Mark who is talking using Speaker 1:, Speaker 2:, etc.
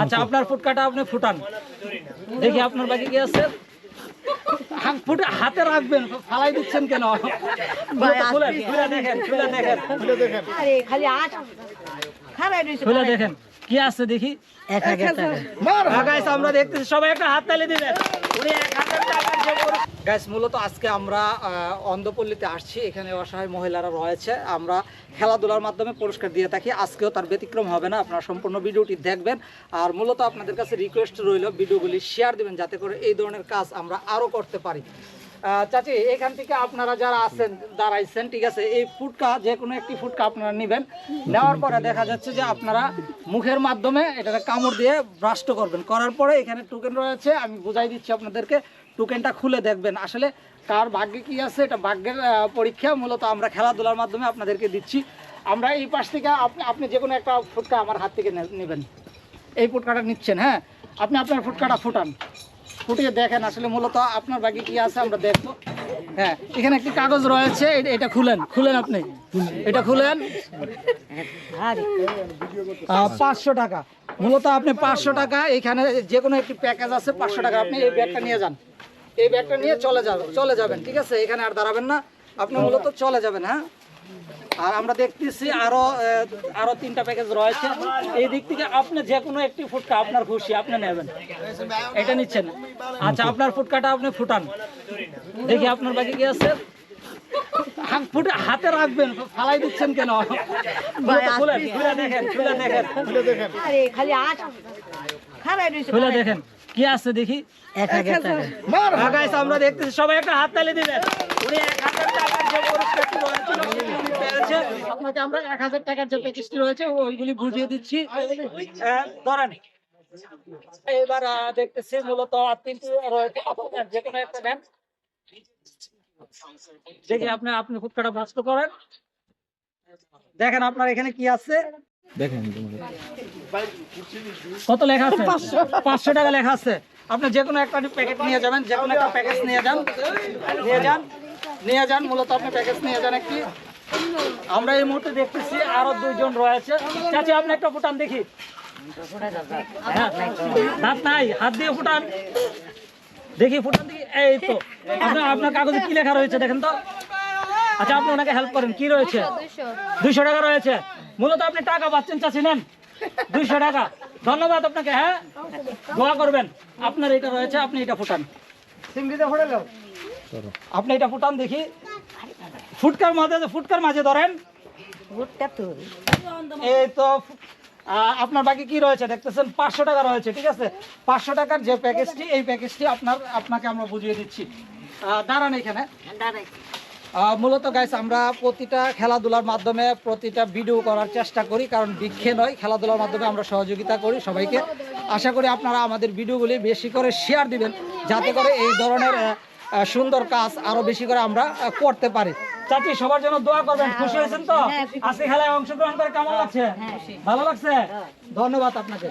Speaker 1: আচ্ছা আপনার ফুটকাটা আপনি ফুটান। দেখি আপনার বাকি কি আছে। হা- ফুটে হাতে রাখবেন ফালাই দিচ্ছেন কেন? দেখেন দেখেন।
Speaker 2: খালি
Speaker 1: দেখেন কি আছে দেখি। আমরা দেখতেছি সবাই একটা হাত তালি দিবেন। উনি এক হাজার গাইস মূলত আজকে আমরা অন্ধপল্লিতে আসছি। এখানে অসহায় মহিলারা রয়েছে। আমরা খেলাধুলার মাধ্যমে পুরস্কার দিয়ে থাকি। আজকেও তার ব্যতিক্রম হবে না। আপনারা সম্পূর্ণ ভিডিওটি দেখবেন। আর মূলত আপনাদের কাছে রিকোয়েস্ট রইল, ভিডিওগুলি শেয়ার দেবেন, যাতে করে এই ধরনের কাজ আমরা আরও করতে পারি। চাচি, এখান থেকে আপনারা যারা আছেন, দাঁড়াইছেন, ঠিক আছে, এই ফুটকা যে কোনো একটি ফুটকা আপনারা নেবেন। নেওয়ার পরে দেখা যাচ্ছে যে আপনারা মুখের মাধ্যমে এটাকে কামড় দিয়ে ব্রাস্ট করবেন। করার পরে এখানে টোকেন রয়েছে, আমি বুঝাই দিচ্ছি আপনাদেরকে টোকেনটা খুলে দেখবেন। আসলে কার ভাগ্যে কি আছে, এটা ভাগ্যের পরীক্ষা, মূলত আমরা খেলাধুলার মাধ্যমে আপনাদেরকে দিচ্ছি। আমরা এই পাশ থেকে আপনি আপনি যে কোনো একটা ফুটকা আমার হাত থেকে নেবেন। এই ফুটকাটা নিচ্ছেন হ্যাঁ? আপনি আপনার ফুটকাটা ফুটান। ফুটিয়ে দেখেন আসলে মূলত আপনার বাকি কি আছে আমরা দেখব। হ্যাঁ এখানে একটি কাগজ রয়েছে এটা- খুলেন খুলেন আপনি। এটা খুলেন। পাঁচশো টাকা। মূলত আপনি পাঁচশো টাকা, এখানে যে কোনো একটি প্যাকেজ আছে, পাঁচশো টাকা। আপনি এই ব্যাগটা নিয়ে যান। এই ব্যাগটা নিয়ে চলে যাবেন চলে যাবেন, ঠিক আছে? এখানে আর দাঁড়াবেন না। আপনি মূলত চলে যাবেন হ্যাঁ? আর আমরা দেখতেছি আরও আরও তিনটা প্যাকেজ রয়েছে। এই দিক থেকে আপনি যে কোনো একটি ফুটকা আপনার খুশি আপনি নেবেন। এটা নিচ্ছেন। আচ্ছা আপনার ফুটকাটা আপনি ফুটান। দেখি আপনার বাকি কি আছে। ফুটে হাতে রাখবেন ফালাই দিচ্ছেন কেন? দেখেন দেখেন।
Speaker 2: খালি আট।
Speaker 1: খুলে দেখেন কি আছে দেখি। আমরা দেখতেছি সবাই একটা হাত তালি দিবেন। আপনাকে আমরা এক হাজার টাকার যে প্যাকেজটি রয়েছে ওইগুলি বুঝিয়ে দিচ্ছি। ধরেন এবার দেখতেছি মূলত আপনার যে কোনো একটা নেন। দেখি আপনি আপনি ফুটকাটা বাস্ত করেন। দেখেন আপনার এখানে কি আছে। দেখেন কত লেখা আছে? পাঁচশো টাকা লেখা আছে। আপনি যে কোনো একটা প্যাকেট নিয়ে যাবেন যে কোনো একটা প্যাকেজ নিয়ে যান। নিয়ে যান। নিয়ে যান মূলত আপনি প্যাকেজ নিয়ে যান একটি। আমরা এই মুহূর্তে দেখতেছি আরও দুইজন রয়েছে। চাচি আপনি একটা ফুটান দেখি। হ্যাঁ, দাঁত নাই হাত দিয়ে ফুটান। দেখি ফুটান দেখি। এই তো আপনার আপনার কাগজে কি লেখা রয়েছে দেখেন তো? আচ্ছা আপনি ওনাকে হেল্প করেন কি রয়েছে? দুইশো টাকা রয়েছে। মূলত আপনি টাকা পাচ্ছেন চাষি নেন। দুইশো টাকা। ধন্যবাদ আপনাকে হ্যাঁ? দোয়া করবেন। আপনার এটা রয়েছে আপনি এটা ফুটান। আপনি এটা ফুটান দেখি। ফুটকার মাঝে ফুটকার মাঝে ধরেন। এই তো আপনার বাকি কি রয়েছে দেখতেছেন? পাঁচশো টাকা রয়েছে ঠিক আছে? পাঁচশো টাকার যে প্যাকেজটি এই প্যাকেজটি আপনার আপনাকে আমরা বুঝিয়ে দিচ্ছি। দাঁড়ান এখানে। মূলত গাইস আমরা প্রতিটা খেলাধুলার মাধ্যমে প্রতিটা ভিডিও করার চেষ্টা করি কারণ বিক্ষে নয় খেলাধুলার মাধ্যমে আমরা সহযোগিতা করি সবাইকে। আশা করি আপনারা আমাদের ভিডিওগুলি বেশি করে শেয়ার দিবেন যাতে করে এই ধরনের সুন্দর কাজ আরও বেশি করে আমরা করতে পারি। চাচি সবার জন্য দোয়া করবেন। খুশি হয়েছেন তো? আজকে খেলায় অংশগ্রহণ করে কেমন লাগছে? ভালো লাগছে? ধন্যবাদ আপনাকে।